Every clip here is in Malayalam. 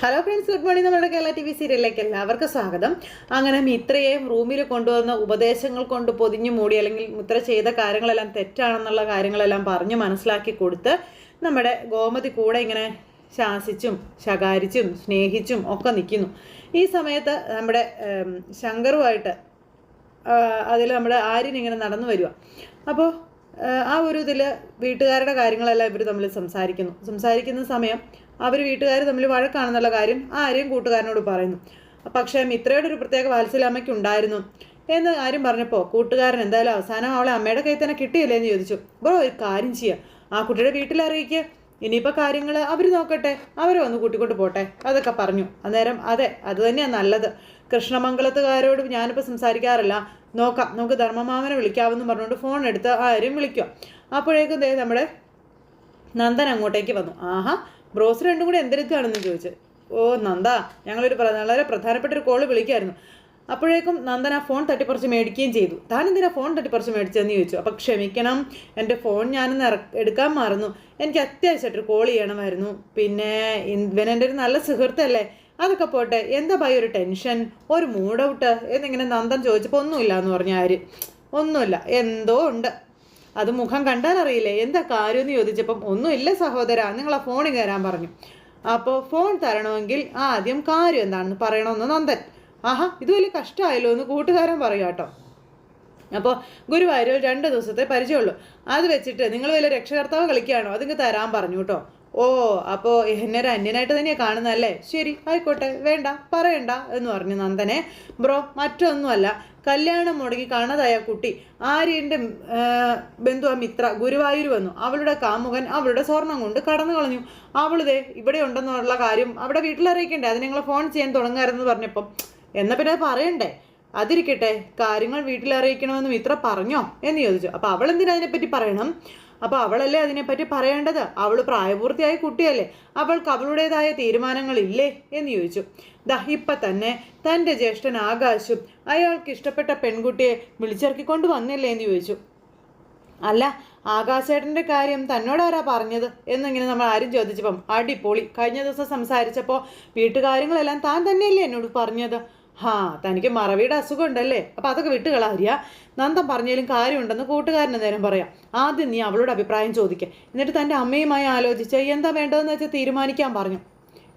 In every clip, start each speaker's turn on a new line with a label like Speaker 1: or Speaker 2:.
Speaker 1: ഹലോ ഫ്രണ്ട്സ് ഗുഡ് മോർണിംഗ് നമ്മുടെ കേരള ടി വി സീരിയലിലേക്ക് എല്ലാവർക്കും സ്വാഗതം. അങ്ങനെ മിത്രയെയും റൂമിൽ കൊണ്ടുവന്ന ഉപദേശങ്ങൾ കൊണ്ട് പൊതിഞ്ഞു മൂടി അല്ലെങ്കിൽ മിത്ര ചെയ്ത കാര്യങ്ങളെല്ലാം തെറ്റാണെന്നുള്ള കാര്യങ്ങളെല്ലാം പറഞ്ഞ് മനസ്സിലാക്കി കൊടുത്ത് നമ്മുടെ ഗോമതി കൂടെ ഇങ്ങനെ ശാസിച്ചും ശകാരിച്ചും സ്നേഹിച്ചും ഒക്കെ നിൽക്കുന്നു. ഈ സമയത്ത് നമ്മുടെ ശങ്കറുമായിട്ട് അതിൽ നമ്മുടെ ആര്യൻ ഇങ്ങനെ നടന്നു വരിക അപ്പോൾ ആ ഒരു ഇതിൽ വീട്ടുകാരുടെ കാര്യങ്ങളെല്ലാം ഇവർ തമ്മിൽ സംസാരിക്കുന്നു. സംസാരിക്കുന്ന സമയം അവർ വീട്ടുകാർ തമ്മിൽ വഴക്കാണെന്നുള്ള കാര്യം ആരെയും കൂട്ടുകാരനോട് പറയുന്നു. പക്ഷേ മിത്രയുടെ ഒരു പ്രത്യേക വാത്സല്യമ്മയ്ക്ക് ഉണ്ടായിരുന്നു എന്ന് ആരും പറഞ്ഞപ്പോൾ കൂട്ടുകാരൻ എന്തായാലും അവസാനം അവളെ അമ്മയുടെ കയ്യിൽ തന്നെ കിട്ടിയില്ലേ എന്ന് ചോദിച്ചു. ബ്രോ ഒരു കാര്യം ചെയ്യാം. ആ കുട്ടിയുടെ വീട്ടിൽ അറിയിക്കുക ഇനിയിപ്പോൾ കാര്യങ്ങൾ അവർ നോക്കട്ടെ. അവരെ വന്ന് കൂട്ടിക്കൊണ്ട് പോട്ടെ. അതൊക്കെ പറഞ്ഞു. അന്നേരം അതെ അത് തന്നെയാണ് നല്ലത്. കൃഷ്ണമംഗലത്തുകാരോട് ഞാനിപ്പോൾ സംസാരിക്കാറില്ല. നോക്കാം. നമുക്ക് ധർമ്മമാമനെ വിളിക്കാമെന്ന് പറഞ്ഞുകൊണ്ട് ഫോൺ എടുത്ത് ആരെയും വിളിക്കുക. അപ്പോഴേക്കും ദേ നമ്മുടെ നന്ദൻ അങ്ങോട്ടേക്ക് വന്നു. ആഹാ ബ്രോസ് രണ്ടും കൂടി എന്തെടുക്കുകയാണെന്ന് ചോദിച്ചു? ഓ നന്ദ ഞങ്ങളൊരു വളരെ പ്രധാനപ്പെട്ട ഒരു കോൾ വിളിക്കായിരുന്നു. അപ്പോഴേക്കും നന്ദൻ ആ ഫോൺ തട്ടിപ്പറിച്ച് മേടിക്കുകയും ചെയ്തു. താൻ എന്തിനാ ഫോൺ തട്ടിപ്പറിച്ച് മേടിച്ചതെന്ന് ചോദിച്ചു? അപ്പം ക്ഷമിക്കണം. എന്റെ ഫോൺ ഞാനൊന്ന് എടുക്കാൻ മറന്നു. എനിക്ക് അത്യാവശ്യമായിട്ടൊരു കോൾ ചെയ്യണമായിരുന്നു. പിന്നെ ഇവൻ എന്റെ ഒരു നല്ല സുഹൃത്തല്ലേ? അതൊക്കെ പോട്ടെ എന്താ ഭയ ഒരു ടെൻഷൻ ഒരു മൂഡ് ഔട്ട് എന്നിങ്ങനെ നന്ദൻ ചോദിച്ചപ്പോൾ ഒന്നുമില്ല എന്ന് പറഞ്ഞ ആര്? ഒന്നുമില്ല എന്തോ ഉണ്ട്. അത് മുഖം കണ്ടാൽ അറിയില്ലേ? എന്താ കാര്യം എന്ന് ചോദിച്ചപ്പം ഒന്നുമില്ല സഹോദര നിങ്ങൾ ആ ഫോണിൽ കയറാൻ പറഞ്ഞു. അപ്പോൾ ഫോൺ തരണമെങ്കിൽ ആദ്യം കാര്യം എന്താണെന്ന് പറയണമെന്ന് നന്ദൻ. ആഹാ ഇത് വലിയ കഷ്ടമായല്ലോ എന്ന് കൂട്ടുകാരൻ പറയുക കേട്ടോ. അപ്പോൾ ഗുരുവായൂരിൽ രണ്ട് ദിവസത്തെ പരിചയമുള്ളൂ. അത് വെച്ചിട്ട് നിങ്ങൾ വലിയ രക്ഷകർത്താവ് കളിക്കുകയാണോ? അതിങ്ങ് തരാൻ പറഞ്ഞു കേട്ടോ. ഓ അപ്പോൾ എന്നെ അന്യനായിട്ട് തന്നെയാണ് കാണുന്നതല്ലേ? ശരി ആയിക്കോട്ടെ വേണ്ട പറയണ്ട എന്ന് പറഞ്ഞു നന്ദനെ ബ്രോ മറ്റൊന്നുമല്ല. കല്യാണം മുടങ്ങി കാണാതായ കുട്ടി ആര്യന്റെ ബന്ധുവ മിത്ര ഗുരുവായൂർ വന്നു. അവളുടെ കാമുകൻ അവളുടെ സ്വർണം കൊണ്ട് കടന്നു കളഞ്ഞു. അവളിതേ ഇവിടെ ഉണ്ടെന്നുള്ള കാര്യം അവിടെ വീട്ടിൽ അറിയിക്കണ്ടേ? അത് നിങ്ങൾ ഫോൺ ചെയ്യാൻ തുടങ്ങാറെന്ന് പറഞ്ഞപ്പം. എന്നാൽ പിന്നെ പറയണ്ടേ? അതിരിക്കട്ടെ കാര്യങ്ങൾ വീട്ടിലറിയിക്കണമെന്ന് മിത്ര പറഞ്ഞോ? എന്ന് ചോദിച്ചു. അപ്പോൾ അവൾ എന്തിനാ അതിനെപ്പറ്റി പറയണം? അപ്പോൾ അവളല്ലേ അതിനെപ്പറ്റി പറയേണ്ടത്? അവൾ പ്രായപൂർത്തിയായ കുട്ടിയല്ലേ. അവൾക്ക് അവളുടേതായ തീരുമാനങ്ങളില്ലേ എന്ന് ചോദിച്ചു. ദാ ഇപ്പം തന്നെ തന്റെ ജ്യേഷ്ഠൻ ആകാശും അയാൾക്ക് ഇഷ്ടപ്പെട്ട പെൺകുട്ടിയെ വിളിച്ചിറക്കിക്കൊണ്ട് വന്നില്ലേ എന്ന് ചോദിച്ചു. അല്ല ആകാശേട്ടന്റെ കാര്യം തന്നോടാരാ പറഞ്ഞത്? എന്നിങ്ങനെ നമ്മൾ ആരും ചോദിച്ചപ്പം അടിപൊളി. കഴിഞ്ഞ ദിവസം സംസാരിച്ചപ്പോൾ വീട്ടുകാര്യങ്ങളെല്ലാം താൻ തന്നെയല്ലേ എന്നോട് പറഞ്ഞത്? ഹാ തനിക്ക് മറവിയുടെ അസുഖം ഉണ്ടല്ലേ അപ്പം അതൊക്കെ വിട്ടുകളാരിയ നന്ദൻ പറഞ്ഞാലും കാര്യമുണ്ടെന്ന് കൂട്ടുകാരനെ നേരം പറയാം. ആദ്യം നീ അവളോട് അഭിപ്രായം ചോദിക്കുക എന്നിട്ട് തന്റെ അമ്മയുമായി ആലോചിച്ച് എന്താ വേണ്ടതെന്ന് വെച്ചാൽ തീരുമാനിക്കാൻ പറഞ്ഞു.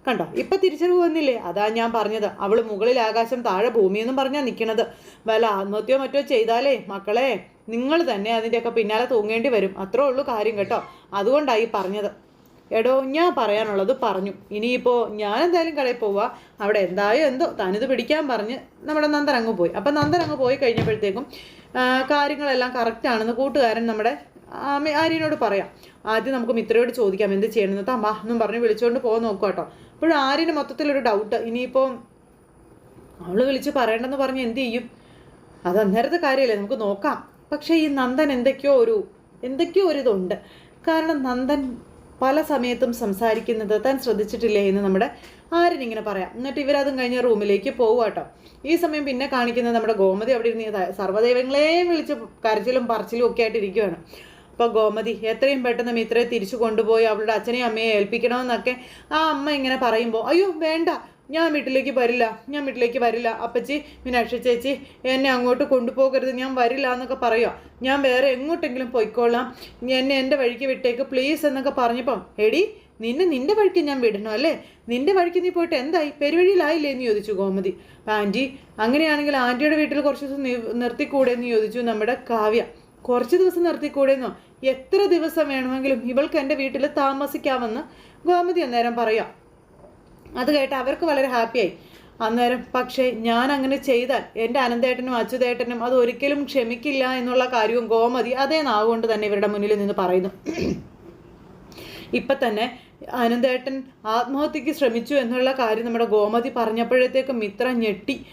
Speaker 1: കണ്ടോ ഇപ്പം തിരിച്ചറിവ് വന്നില്ലേ? അതാ ഞാൻ പറഞ്ഞത്. അവൾ മുകളിൽ ആകാശം താഴെ ഭൂമിയെന്നും പറഞ്ഞാൽ നിൽക്കണത് വല്ല ആത്മഹത്യയോ മറ്റോ ചെയ്താലേ മക്കളെ നിങ്ങൾ തന്നെ അതിന്റെയൊക്കെ പിന്നാലെ തൂങ്ങേണ്ടി വരും. അത്രേ ഉള്ളൂ കാര്യം കേട്ടോ. അതുകൊണ്ടായി പറഞ്ഞത്. എടോ ഞാൻ പറയാനുള്ളത് പറഞ്ഞു. ഇനിയിപ്പോൾ ഞാൻ എന്തായാലും കടയിൽ പോവാ. അവിടെ എന്തായോ എന്തോ തനിത് പിടിക്കാൻ പറഞ്ഞ് നമ്മുടെ നന്ദൻ അങ്ങ് പോയി. അപ്പം നന്ദൻ അങ്ങ് പോയി കഴിഞ്ഞപ്പോഴത്തേക്കും കാര്യങ്ങളെല്ലാം കറക്റ്റാണെന്ന് കൂട്ടുകാരൻ നമ്മുടെ ആര്യനോട് പറയാം. ആദ്യം നമുക്ക് മിത്രയോട് ചോദിക്കാം എന്ത് ചെയ്യണമെന്ന്. തമ്മാ എന്നും പറഞ്ഞ് വിളിച്ചുകൊണ്ട് പോകാൻ നോക്കുക കേട്ടോ. അപ്പോഴും ആര്യന് മൊത്തത്തിലൊരു ഡൗട്ട് ഇനിയിപ്പോൾ അവൾ വിളിച്ച് പറയണ്ടെന്ന് പറഞ്ഞ് എന്ത് ചെയ്യും? അത് അന്നേരത്തെ കാര്യമല്ലേ നമുക്ക് നോക്കാം. പക്ഷേ ഈ നന്ദൻ എന്തൊക്കെയോ ഒരു എന്തൊക്കെയോ ഒരു ഇതുണ്ട്. കാരണം നന്ദൻ പല സമയത്തും സംസാരിക്കുന്നത് താൻ ശ്രദ്ധിച്ചിട്ടില്ലേ എന്ന് നമ്മുടെ ആരും ഇങ്ങനെ പറയാം. എന്നിട്ട് ഇവരതും കഴിഞ്ഞ റൂമിലേക്ക് പോകുക കേട്ടോ. ഈ സമയം പിന്നെ കാണിക്കുന്നത് നമ്മുടെ ഗോമതി അവിടെ ഇരുന്ന് സർവദൈവങ്ങളെയും വിളിച്ച് കരച്ചിലും പറച്ചിലും ഒക്കെ ആയിട്ട് ഇരിക്കുകയാണ് അപ്പോൾ ഗോമതി എത്രയും പെട്ടെന്ന് മിത്രയെ തിരിച്ചു കൊണ്ടുപോയി അവളുടെ അച്ഛനെയും അമ്മയെ ഏൽപ്പിക്കണമെന്നൊക്കെ ആ അമ്മ ഇങ്ങനെ പറയുമ്പോൾ അയ്യോ വേണ്ട. ഞാൻ വീട്ടിലേക്ക് വരില്ല ഞാൻ വീട്ടിലേക്ക് വരില്ല. അപ്പച്ചി മീനാക്ഷി ചേച്ചി എന്നെ അങ്ങോട്ട് കൊണ്ടുപോകരുത് ഞാൻ വരില്ല എന്നൊക്കെ പറയുക ഞാൻ വേറെ എങ്ങോട്ടെങ്കിലും പോയിക്കോളാം. എന്നെ എന്റെ വഴിക്ക് വിട്ടേക്ക് പ്ലീസ് എന്നൊക്കെ പറഞ്ഞപ്പം എടി നിന്നെ നിന്റെ വഴിക്ക് ഞാൻ വിടണോ അല്ലേ? നിന്റെ വഴിക്ക് നീ പോയിട്ട് എന്തായി? പെരുവഴിയിലായില്ലേ എന്ന് ചോദിച്ചു ഗോമതി. ആന്റി അങ്ങനെയാണെങ്കിൽ ആന്റിയുടെ വീട്ടിൽ കുറച്ച് ദിവസം നിർത്തിക്കൂടെ എന്ന് ചോദിച്ചു നമ്മുടെ കാവ്യ. കുറച്ച് ദിവസം നിർത്തിക്കൂടെന്നോ? എത്ര ദിവസം വേണമെങ്കിലും ഇവൾക്ക് എന്റെ വീട്ടിൽ താമസിക്കാമെന്ന് ഗോമതി അന്നേരം പറയാം. അത് കേട്ട് അവർക്ക് വളരെ ഹാപ്പിയായി. അന്നേരം പക്ഷേ ഞാൻ അങ്ങനെ ചെയ്താൽ എന്റെ അനന്തേട്ടനും അച്യുതേട്ടനും അത് ഒരിക്കലും ക്ഷമിക്കില്ല എന്നുള്ള കാര്യവും ഗോമതി അതേ നാവുകൊണ്ട് തന്നെ ഇവരുടെ മുന്നിൽ നിന്ന് പറയുന്നു. ഇപ്പം തന്നെ അനന്തേട്ടൻ ആത്മഹത്യക്ക് ശ്രമിച്ചു എന്നുള്ള കാര്യം നമ്മുടെ ഗോമതി പറഞ്ഞപ്പോഴത്തേക്കും മിത്ര ഞെട്ടി.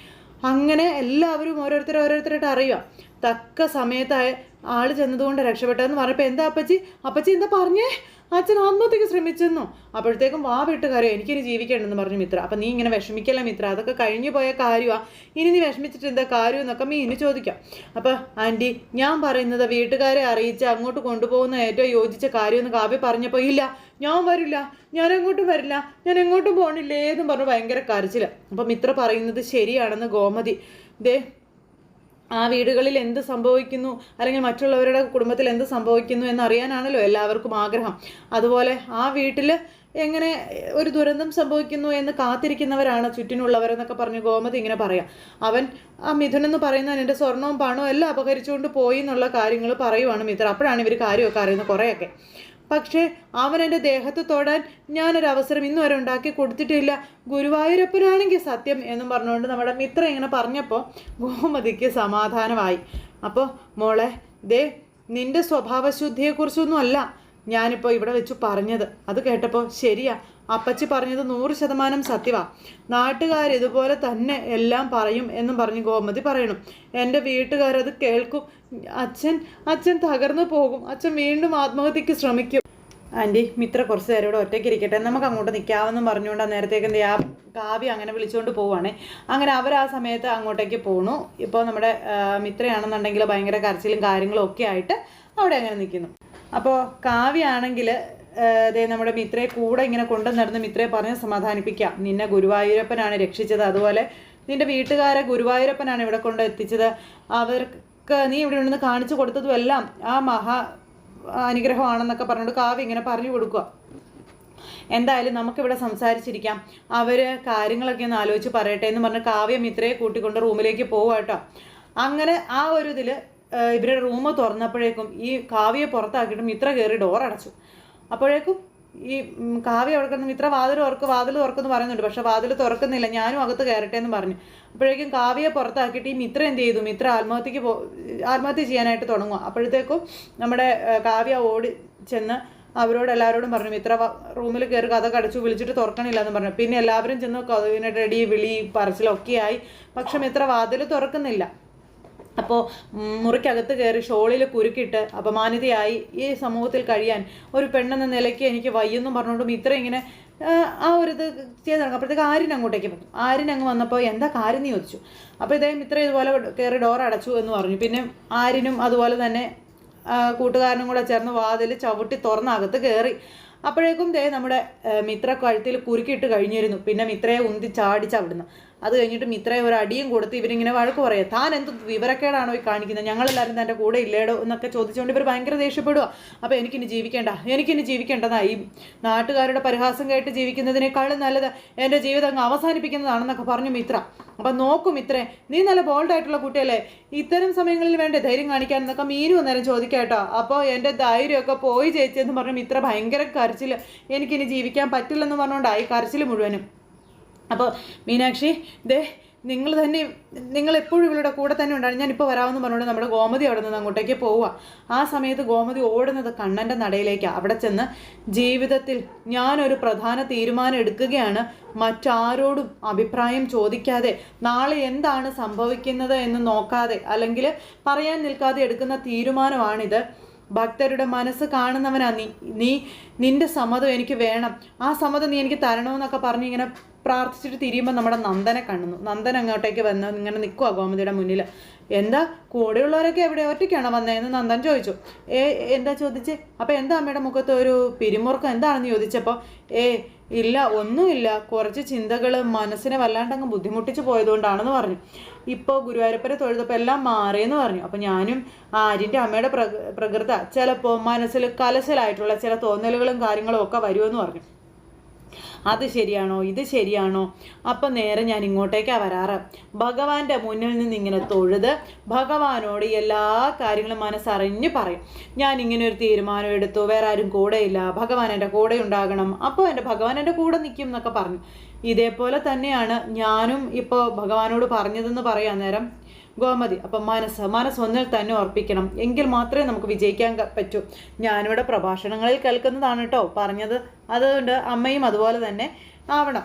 Speaker 1: അങ്ങനെ എല്ലാവരും ഓരോരുത്തർ ഓരോരുത്തരായിട്ട് അറിയുക. തക്ക സമയത്തായ ആൾ ചെന്നതുകൊണ്ട് രക്ഷപ്പെട്ടതെന്ന് പറഞ്ഞപ്പോൾ എന്താ അപ്പച്ചി? അപ്പച്ചി എന്താ പറഞ്ഞേ? അച്ഛൻ ആത്മഹത്യക്ക് ശ്രമിച്ചെന്നോ? അപ്പോഴത്തേക്കും വാ വിട്ട് കറിയോ എനിക്കിനി ജീവിക്കണ്ടെന്ന് പറഞ്ഞു മിത്ര. അപ്പം നീ ഇങ്ങനെ വിഷമിക്കല്ല മിത്ര? അതൊക്കെ കഴിഞ്ഞു പോയ കാര്യമാണ് ഇനി നീ വിഷമിച്ചിട്ട് എന്താ കാര്യം എന്നൊക്കെ മീന് ചോദിക്കാം. അപ്പം ആന്റി ഞാൻ പറയുന്നത് വീട്ടുകാരെ അറിയിച്ച് അങ്ങോട്ട് കൊണ്ടുപോകുന്ന ഏറ്റവും യോജിച്ച കാര്യമെന്ന് കാവ്യ പറഞ്ഞപ്പോൾ ഇല്ല ഞാൻ വരില്ല ഞാൻ എങ്ങോട്ടും വരില്ല ഞാൻ എങ്ങോട്ടും പോകണില്ലേ എന്നും പറഞ്ഞു ഭയങ്കര കരച്ചില്ല അപ്പം മിത്ര പറയുന്നത് ശരിയാണെന്ന് ഗോമതി ദേ ആ വീടുകളിൽ എന്ത് സംഭവിക്കുന്നു അല്ലെങ്കിൽ മറ്റുള്ളവരുടെ കുടുംബത്തിൽ എന്ത് സംഭവിക്കുന്നു എന്നറിയാനാണല്ലോ എല്ലാവർക്കും ആഗ്രഹം. അതുപോലെ ആ വീട്ടിൽ എങ്ങനെ ഒരു ദുരന്തം സംഭവിക്കുന്നു എന്ന് കാത്തിരിക്കുന്നവരാണ് ചുറ്റിനുള്ളവരെന്നൊക്കെ പറഞ്ഞ് ഗോമതി ഇങ്ങനെ പറയാം. അവൻ ആ മിഥുൻ എന്ന് പറയുന്ന എന്റെ സ്വർണവും പണവും എല്ലാം അപഹരിച്ചുകൊണ്ട് പോയി എന്നുള്ള കാര്യങ്ങൾ പറയുവാണ് മിത്ര അപ്പോഴാണ് ഇവർ കാര്യമൊക്കെ അറിയുന്നത് കുറേയൊക്കെ. പക്ഷേ അവൻ എന്റെ ദേഹത്ത് തൊടാൻ ഞാനൊരു അവസരം ഇന്ന് വരെ ഉണ്ടാക്കി കൊടുത്തിട്ടില്ല. ഗുരുവായൂരപ്പനാണെങ്കിൽ സത്യം എന്നും പറഞ്ഞുകൊണ്ട് നമ്മുടെ മിത്ര ഇങ്ങനെ പറഞ്ഞപ്പോൾ ഗോമതിക്ക് സമാധാനമായി. അപ്പോൾ മോളെ ദേ നിന്റെ സ്വഭാവശുദ്ധിയെക്കുറിച്ചൊന്നും അല്ല ഞാനിപ്പോൾ ഇവിടെ വെച്ച് പറഞ്ഞത്. അത് കേട്ടപ്പോൾ ശരിയാ. അപ്പച്ചി പറഞ്ഞത് നൂറ് ശതമാനം സത്യവാ. നാട്ടുകാർ ഇതുപോലെ തന്നെ എല്ലാം പറയും എന്നും പറഞ്ഞ് ഗോമതി പറയണം. എന്റെ വീട്ടുകാരത് കേൾക്കും. അച്ഛൻ അച്ഛൻ തകർന്നു പോകും. അച്ഛൻ വീണ്ടും ആത്മഹത്യക്ക് ശ്രമിക്കും. ആന്റി മിത്ര കുറച്ച് നേരം ഇവിടെ ഒറ്റയ്ക്ക് ഇരിക്കട്ടെ. നമുക്ക് അങ്ങോട്ട് നിൽക്കാമെന്നും പറഞ്ഞുകൊണ്ട് നേരത്തേക്ക് എന്ത് ആ കാവ്യ അങ്ങനെ വിളിച്ചുകൊണ്ട് പോവാണ്. അങ്ങനെ അവർ ആ സമയത്ത് അങ്ങോട്ടേക്ക് പോണു. ഇപ്പോൾ നമ്മുടെ മിത്രയാണെന്നുണ്ടെങ്കിൽ ഭയങ്കര കരച്ചിലും കാര്യങ്ങളും ഒക്കെ ആയിട്ട് അവിടെ അങ്ങനെ നിൽക്കുന്നു അപ്പോൾ കാവ്യാണെങ്കിൽ ദേ നമ്മുടെ മിത്രയെ കൂടെ ഇങ്ങനെ കൊണ്ടു നടന്ന് മിത്രയെ പറഞ്ഞ് സമാധാനിപ്പിക്കാം. നിന്നെ ഗുരുവായൂരപ്പനാണ് രക്ഷിച്ചത്. അതുപോലെ നിന്റെ വീട്ടുകാരെ ഗുരുവായൂരപ്പനാണ് ഇവിടെ കൊണ്ട് എത്തിച്ചത്. അവർക്ക് നീ ഇവിടെ ഉണ്ടെന്ന് കാണിച്ചു കൊടുത്തതും എല്ലാം ആ മഹാ അനുഗ്രഹമാണെന്നൊക്കെ പറഞ്ഞുകൊണ്ട് കാവ്യ ഇങ്ങനെ പറഞ്ഞു കൊടുക്കുക എന്തായാലും നമുക്കിവിടെ സംസാരിച്ചിരിക്കാം. അവർ കാര്യങ്ങളൊക്കെ ഒന്ന് ആലോചിച്ച് പറയട്ടെ എന്ന് പറഞ്ഞ് കാവ്യം ഇത്രയെ കൂട്ടിക്കൊണ്ട് റൂമിലേക്ക് പോവാട്ടോ അങ്ങനെ ആ ഒരു ഇതിൽ ഇവരുടെ റൂം തുറന്നപ്പോഴേക്കും ഈ കാവ്യെ പുറത്താക്കിയിട്ടും ഇത്ര കയറി ഡോർ അടച്ചു. അപ്പോഴേക്കും ഈ കാവ്യ അവിടെ കിടന്ന് ഇത്ര വാതിൽ തുറക്ക് വാതിൽ തുറക്കുന്നു പറയുന്നുണ്ട്. പക്ഷെ വാതിൽ തുറക്കുന്നില്ല. ഞാനും അകത്ത് കയറട്ടെ എന്ന് പറഞ്ഞു. അപ്പോഴേക്കും കാവ്യയെ പുറത്താക്കിയിട്ട് ഈ മിത്ര എന്ത് ചെയ്തു? മിത്ര ആത്മഹത്യക്ക് പോ ആത്മഹത്യ ചെയ്യാനായിട്ട് തുടങ്ങുക അപ്പോഴത്തേക്കും നമ്മുടെ കാവ്യ ഓടി ചെന്ന് അവരോട് എല്ലാവരോടും പറഞ്ഞു മിത്ര റൂമിൽ കയറി കഥ കടച്ചു വിളിച്ചിട്ട് തുറക്കണില്ല എന്ന് പറഞ്ഞു. പിന്നെ എല്ലാവരും ചെന്ന് കഥവിനെ റെഡി വിളി പറച്ചിലൊക്കെ ആയി പക്ഷെ മിത്ര വാതിൽ തുറക്കുന്നില്ല. അപ്പോൾ മുറിക്കകത്ത് കയറി ഷോളിൽ കുരുക്കിട്ട് അപമാനിതയായി ഈ സമൂഹത്തിൽ കഴിയാൻ ഒരു പെണ്ണെന്ന നിലയ്ക്ക് എനിക്ക് വയ്യെന്നും പറഞ്ഞുകൊണ്ടും ഇത്രയും ഇങ്ങനെ ആ, ഒരു ഇത് ചെയ്ത് നടക്കും അപ്പോഴത്തേക്ക് അങ്ങോട്ടേക്ക് വന്നു. ആര്യൻ അങ്ങ് വന്നപ്പോൾ എന്താ കാര്യം നീ ചോദിച്ചു. അപ്പോൾ ഇദ്ദേഹം മിത്ര ഇതുപോലെ കയറി ഡോർ അടച്ചു എന്ന് പറഞ്ഞു. പിന്നെ ആരിനും അതുപോലെ തന്നെ കൂട്ടുകാരനും കൂടെ ചേർന്ന് വാതിൽ ചവിട്ടി തുറന്നകത്ത് കയറി. അപ്പോഴേക്കും ദേ നമ്മുടെ മിത്ര കഴുത്തിൽ കുരുക്കിയിട്ട് കഴിഞ്ഞിരുന്നു. പിന്നെ മിത്രയെ ഉന്തി ചാടിച്ച് അവിടുന്ന്. അത് കഴിഞ്ഞിട്ടും ഇത്രയും ഒരു അടിയും കൊടുത്ത് ഇവരിങ്ങനെ വഴക്ക് പറയാം. താൻ എന്ത് വിവരക്കേടാണോ ഈ കാണിക്കുന്നത് ഞങ്ങളെല്ലാവരും തന്റെ കൂടെ ഇല്ലേടോ? എന്നൊക്കെ ചോദിച്ചുകൊണ്ട് ഇവർ ഭയങ്കര ദേഷ്യപ്പെടുക അപ്പോൾ എനിക്കിനി ജീവിക്കേണ്ട? എനിക്കിനി ജീവിക്കേണ്ടതായി നാട്ടുകാരുടെ പരിഹാസം കേട്ട് ജീവിക്കുന്നതിനേക്കാളും നല്ലത് എന്റെ ജീവിതം അങ്ങ് അവസാനിപ്പിക്കുന്നതാണെന്നൊക്കെ പറഞ്ഞു മിത്ര. അപ്പം നോക്കും ഇത്രേ നീ നല്ല ബോൾഡായിട്ടുള്ള കുട്ടിയല്ലേ? ഇത്തരം സമയങ്ങളിൽ വേണ്ടേ ധൈര്യം കാണിക്കാൻ? എന്നൊക്കെ മീനു അന്നേരം ചോദിക്കാട്ടോ അപ്പോൾ എന്റെ ധൈര്യമൊക്കെ പോയി ചേച്ചി എന്ന് പറഞ്ഞു മിത്ര ഭയങ്കര കരച്ചിൽ എനിക്കിനി ജീവിക്കാൻ പറ്റില്ലെന്ന് പറഞ്ഞുകൊണ്ടായി കരച്ചിൽ മുഴുവനും. അപ്പോൾ മീനാക്ഷി ദേ നിങ്ങൾ തന്നെ നിങ്ങൾ എപ്പോഴും ഇവളുടെ കൂടെ തന്നെ ഉണ്ടാണ് ഞാനിപ്പോൾ വരാമെന്ന് പറഞ്ഞുകൊണ്ട് നമ്മുടെ ഗോമതി അവിടെ നിന്ന് അങ്ങോട്ടേക്ക് പോവുക ആ സമയത്ത് ഗോമതി ഓടുന്നത് കണ്ണന്റെ നടയിലേക്കാണ് അവിടെ ചെന്ന് ജീവിതത്തിൽ ഞാനൊരു പ്രധാന തീരുമാനം എടുക്കുകയാണ്. മറ്റാരോടും അഭിപ്രായം ചോദിക്കാതെ നാളെ എന്താണ് സംഭവിക്കുന്നത് എന്ന് നോക്കാതെ അല്ലെങ്കിൽ പറയാൻ നിൽക്കാതെ എടുക്കുന്ന തീരുമാനമാണിത്. ഭക്തരുടെ മനസ്സ് കാണുന്നവനാ നീ. നീ നിന്റെ സമ്മതം എനിക്ക് വേണം. ആ സമ്മതം നീ എനിക്ക് തരണമെന്നൊക്കെ പറഞ്ഞ് ഇങ്ങനെ പ്രാർത്ഥിച്ചിട്ട് തിരിയുമ്പോൾ നമ്മുടെ നന്ദനെ കാണുന്നു. നന്ദൻ അങ്ങോട്ടേക്ക് വന്ന് ഇങ്ങനെ നിൽക്കുക ഗോമതിയുടെ മുന്നിൽ എന്താ? കൂടെയുള്ളവരൊക്കെ എവിടെ? ഒറ്റയ്ക്കാണോ വന്നതെന്ന് നന്ദൻ ചോദിച്ചു. ഏ എന്താ ചോദിച്ച്? അപ്പോൾ എന്താ അമ്മയുടെ മുഖത്ത് ഒരു പിരിമുറുക്കം? എന്താണെന്ന് ചോദിച്ചപ്പോൾ ഏ ഇല്ല ഒന്നുമില്ല. കുറച്ച് ചിന്തകൾ മനസ്സിനെ വല്ലാണ്ടങ്ങ് ബുദ്ധിമുട്ടിച്ച് പോയതുകൊണ്ടാണെന്ന് പറഞ്ഞു. ഇപ്പോൾ ഗുരുവായൂരപ്പരെ തൊഴുതപ്പോൾ എല്ലാം മാറിയെന്ന് പറഞ്ഞു. അപ്പോൾ ഞാനും ആര്യന്റെ അമ്മയുടെ പ്ര പ്രകൃത ചിലപ്പോൾ മനസ്സിൽ കലശലായിട്ടുള്ള ചില തോന്നലുകളും കാര്യങ്ങളും ഒക്കെ വരുമെന്ന് പറഞ്ഞു. അത് ശരിയാണോ ഇത് ശരിയാണോ? അപ്പം നേരെ ഞാൻ ഇങ്ങോട്ടേക്കാണ് വരാറ്. ഭഗവാന്റെ മുന്നിൽ നിന്ന് ഇങ്ങനെ തൊഴുത് ഭഗവാനോട് എല്ലാ കാര്യങ്ങളും മനസ്സറിഞ്ഞ് പറയും. ഞാൻ ഇങ്ങനെ ഒരു തീരുമാനം എടുത്തു വേറെ ആരും കൂടെയില്ല ഭഗവാൻ എന്റെ കൂടെ ഉണ്ടാകണം. അപ്പോൾ എന്റെ ഭഗവാൻ എന്റെ കൂടെ നിൽക്കും എന്നൊക്കെ പറഞ്ഞു. ഇതേപോലെ തന്നെയാണ് ഞാനും ഇപ്പോൾ ഭഗവാനോട് പറഞ്ഞതെന്ന് പറയാൻ നേരം ഗോമതി അപ്പം മനസ്സ് മനസ്സ് ഒന്നിൽ തന്നെ ഉറപ്പിക്കണം. എങ്കിൽ മാത്രമേ നമുക്ക് വിജയിക്കാൻ പറ്റൂ. ഞാനിവിടെ പ്രഭാഷണങ്ങളിൽ കേൾക്കുന്നതാണ് കേട്ടോ പറഞ്ഞത്. അതുകൊണ്ട് അമ്മയും അതുപോലെ തന്നെ ആവണം.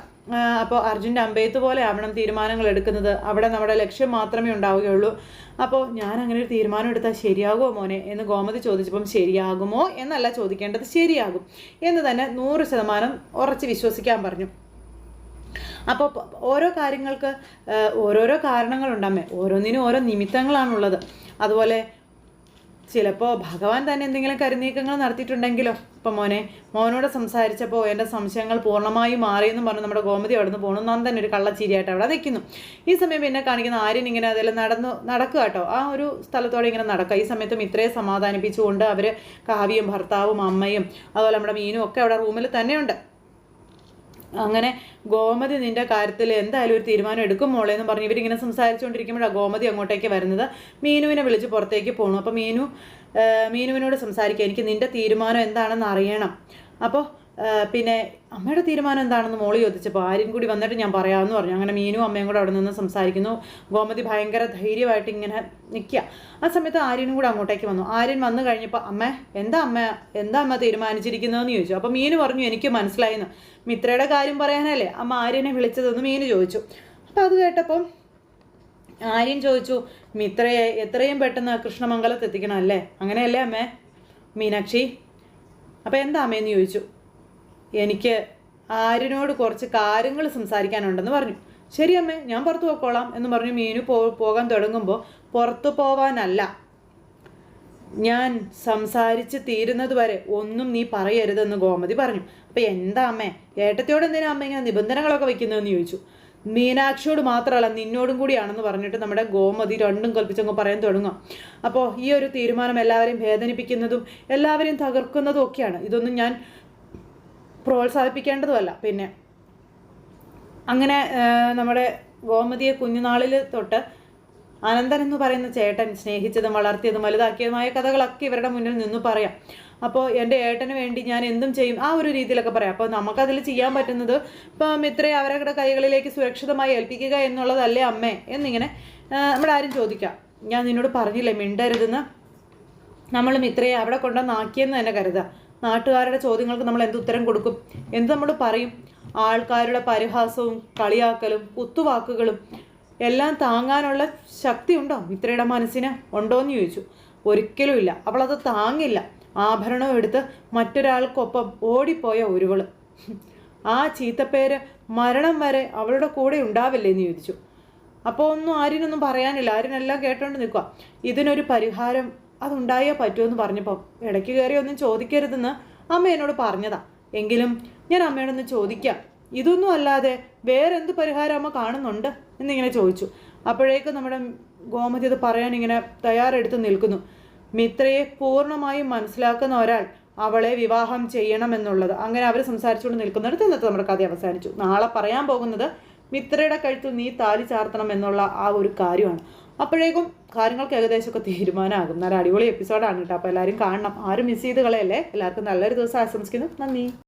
Speaker 1: അപ്പോൾ അർജുന്റെ അമ്പയത്ത് പോലെ ആവണം തീരുമാനങ്ങൾ എടുക്കുന്നത്. അവിടെ നമ്മുടെ ലക്ഷ്യം മാത്രമേ ഉണ്ടാവുകയുള്ളൂ. അപ്പോൾ ഞാൻ അങ്ങനെ ഒരു തീരുമാനം എടുത്താൽ ശരിയാകുമോ മോനെ എന്ന് ഗോമതി ചോദിച്ചപ്പം ശരിയാകുമോ എന്നല്ല ചോദിക്കേണ്ടത് ശരിയാകും എന്ന് തന്നെ നൂറ് ശതമാനം ഉറച്ച് വിശ്വസിക്കാൻ പറഞ്ഞു. അപ്പോൾ ഓരോ കാര്യങ്ങൾക്ക് ഓരോരോ കാരണങ്ങളുണ്ടമ്മേ ഓരോന്നിനും ഓരോ നിമിത്തങ്ങളാണുള്ളത്. അതുപോലെ ചിലപ്പോൾ ഭഗവാൻ തന്നെ എന്തെങ്കിലും കരുനീക്കങ്ങൾ നടത്തിയിട്ടുണ്ടെങ്കിലോ? ഇപ്പം മോനെ മോനോട് സംസാരിച്ചപ്പോൾ എന്റെ സംശയങ്ങൾ പൂർണമായും മാറിയെന്നും പറഞ്ഞ് നമ്മുടെ ഗോമതി അവിടെ നിന്ന് പോകണം നന്ദൻ ഒരു കള്ളച്ചിരിയായിട്ട് അവിടെ നിൽക്കുന്നു. ഈ സമയം പിന്നെ കാണിക്കുന്ന ആര്യൻ ഇങ്ങനെ അതെല്ലാം നടന്നു നടക്കുക കേട്ടോ. ആ ഒരു സ്ഥലത്തോടെ ഇങ്ങനെ നടക്കുക. ഈ സമയത്തും ഇത്രയും സമാധാനിപ്പിച്ചുകൊണ്ട് അവർ കാവ്യയും ഭർത്താവും അമ്മയും അതുപോലെ നമ്മുടെ മീനും ഒക്കെ അവിടെ റൂമിൽ തന്നെയുണ്ട്. അങ്ങനെ ഗോമതി നിന്റെ കാര്യത്തിൽ എന്തായാലും ഒരു തീരുമാനം എടുക്കും മോളെ എന്ന് പറഞ്ഞ് ഇവരിങ്ങനെ സംസാരിച്ചുകൊണ്ടിരിക്കുമ്പോഴാണ് ഗോമതി അങ്ങോട്ടേക്ക് വരുന്നത്. മീനുവിനെ വിളിച്ച് പുറത്തേക്ക് പോകണം അപ്പോൾ മീനു മീനുവിനോട് സംസാരിക്കുക. എനിക്ക് നിന്റെ തീരുമാനം എന്താണെന്ന് അറിയണം. അപ്പോൾ പിന്നെ അമ്മയുടെ തീരുമാനം എന്താണെന്ന് മോളി ചോദിച്ചപ്പോൾ ആരും കൂടി വന്നിട്ട് ഞാൻ പറയാമെന്ന് പറഞ്ഞു. അങ്ങനെ മീനും അമ്മയും കൂടെ അവിടെ നിന്ന് സംസാരിക്കുന്നു. ഗോമതി ഭയങ്കര ധൈര്യമായിട്ട് ഇങ്ങനെ നിൽക്കുക ആ സമയത്ത് ആര്യനും കൂടെ അങ്ങോട്ടേക്ക് വന്നു. ആര്യൻ വന്നു കഴിഞ്ഞപ്പോൾ അമ്മ എന്താ അമ്മ? എന്താ അമ്മ തീരുമാനിച്ചിരിക്കുന്നതെന്ന് ചോദിച്ചു. അപ്പോൾ മീന് പറഞ്ഞു എനിക്ക് മനസ്സിലായിരുന്നു മിത്രയുടെ കാര്യം പറയാനല്ലേ? അമ്മ ആര്യനെ വിളിച്ചതെന്ന് മീന് ചോദിച്ചു. അപ്പോൾ അത് കേട്ടപ്പം ആര്യൻ ചോദിച്ചു മിത്രയെ എത്രയും പെട്ടെന്ന് കൃഷ്ണമംഗലത്ത് എത്തിക്കണം അല്ലേ അങ്ങനെയല്ലേ അമ്മേ? മീനാക്ഷി അപ്പോൾ എന്താ അമ്മയെന്ന് ചോദിച്ചു? എനിക്ക് ആരിനോട് കുറച്ച് കാര്യങ്ങൾ സംസാരിക്കാനുണ്ടെന്ന് പറഞ്ഞു. ശരി അമ്മേ ഞാൻ പുറത്ത് പോയിക്കോളാം എന്ന് പറഞ്ഞു മീനു പോ പോകാൻ തുടങ്ങുമ്പോൾ പുറത്തു പോവാനല്ല. ഞാൻ സംസാരിച്ച് തീരുന്നത് വരെ ഒന്നും നീ പറയരുതെന്ന് ഗോമതി പറഞ്ഞു. അപ്പം എന്താ അമ്മേ ഏട്ടത്തിയോട് എന്തിനാ അമ്മ ഇങ്ങനെ നിബന്ധനകളൊക്കെ വെക്കുന്നതെന്ന് ചോദിച്ചു. മീനാക്ഷിയോട് മാത്രമല്ല നിന്നോടും കൂടിയാണെന്ന് പറഞ്ഞിട്ട് നമ്മുടെ ഗോമതി രണ്ടും കൽപ്പിച്ചങ്ങ് പറയാൻ തുടങ്ങും അപ്പോൾ ഈ ഒരു തീരുമാനം എല്ലാവരെയും വേദനിപ്പിക്കുന്നതും എല്ലാവരെയും തകർക്കുന്നതും ഒക്കെയാണ്. ഇതൊന്നും ഞാൻ പ്രോത്സാഹിപ്പിക്കേണ്ടതുമല്ല. പിന്നെ അങ്ങനെ നമ്മുടെ ഗോമതിയെ കുഞ്ഞുനാളിൽ തൊട്ട് അനന്തൻ എന്ന് പറയുന്ന ചേട്ടൻ സ്നേഹിച്ചതും വളർത്തിയതും വലുതാക്കിയതുമായ കഥകളൊക്കെ ഇവരുടെ മുന്നിൽ നിന്ന് പറയാം. അപ്പോൾ എന്റെ ഏട്ടന് വേണ്ടി ഞാൻ എന്തും ചെയ്യും ആ ഒരു രീതിയിലൊക്കെ പറയാം. അപ്പോൾ നമുക്കതിൽ ചെയ്യാൻ പറ്റുന്നത് ഇപ്പം ഇത്രയും അവരുടെ കൈകളിലേക്ക് സുരക്ഷിതമായി ഏൽപ്പിക്കുക എന്നുള്ളതല്ലേ അമ്മേ എന്നിങ്ങനെ നമ്മുടെ ആരും ചോദിക്കാം. ഞാൻ നിന്നോട് പറഞ്ഞില്ലേ മിണ്ടരുതെന്ന്. നമ്മളും ഇത്രയും അവിടെ കൊണ്ടുവന്നാക്കിയെന്ന് തന്നെ കരുതാം. നാട്ടുകാരുടെ ചോദ്യങ്ങൾക്ക് നമ്മൾ എന്ത് ഉത്തരം കൊടുക്കും? എന്ത് നമ്മൾ പറയും? ആൾക്കാരുടെ പരിഹാസവും കളിയാക്കലും കുത്തുവാക്കുകളും എല്ലാം താങ്ങാനുള്ള ശക്തി ഉണ്ടോ മിത്രയുടെ മനസ്സിന് ഉണ്ടോ എന്ന് ചോദിച്ചു. ഒരിക്കലും ഇല്ല. അവളത് താങ്ങില്ല. ആഭരണം എടുത്ത് മറ്റൊരാൾക്കൊപ്പം ഓടിപ്പോയ ഒരുവൾ. ആ ചീത്തപ്പേര് മരണം വരെ അവളുടെ കൂടെ ഉണ്ടാവില്ലേ എന്ന് ചോദിച്ചു. അപ്പോൾ ഒന്നും ആരിനൊന്നും പറയാനില്ല. ആരിനെല്ലാം കേട്ടോണ്ട് നിൽക്കുക ഇതിനൊരു പരിഹാരം അതുണ്ടായേ പറ്റുമെന്ന് പറഞ്ഞപ്പോൾ ഇടയ്ക്ക് കയറി ഒന്നും ചോദിക്കരുതെന്ന് അമ്മ എന്നോട് പറഞ്ഞതാ. എങ്കിലും ഞാൻ അമ്മയോടൊന്ന് ചോദിക്കാം. ഇതൊന്നും അല്ലാതെ വേറെ എന്ത് പരിഹാരം അമ്മ കാണുന്നുണ്ട് എന്നിങ്ങനെ ചോദിച്ചു. അപ്പോഴേക്ക് നമ്മുടെ ഗോമതി അത് പറയാൻ ഇങ്ങനെ തയ്യാറെടുത്ത് നിൽക്കുന്നു. മിത്രയെ പൂർണമായും മനസ്സിലാക്കുന്ന ഒരാൾ അവളെ വിവാഹം ചെയ്യണമെന്നുള്ളത്. അങ്ങനെ അവർ സംസാരിച്ചുകൊണ്ട് നിൽക്കുന്നിടത്ത് ഇന്നത്തെ നമ്മുടെ കഥ അവസാനിച്ചു. നാളെ പറയാൻ പോകുന്നത് മിത്രയുടെ കഴുത്തിൽ നീ താലി ചാർത്തണം എന്നുള്ള ആ ഒരു കാര്യമാണ്. അപ്പോഴേക്കും കാര്യങ്ങൾക്ക് ഏകദേശമൊക്കെ തീരുമാനമാകും. നല്ല അടിപൊളി എപ്പിസോഡാണ് കേട്ടോ. അപ്പോൾ എല്ലാവരും കാണണം. ആരും മിസ് ചെയ്ത് കളയല്ലേ? എല്ലാവർക്കും നല്ലൊരു ദിവസം ആശംസിക്കുന്നു. നന്ദി.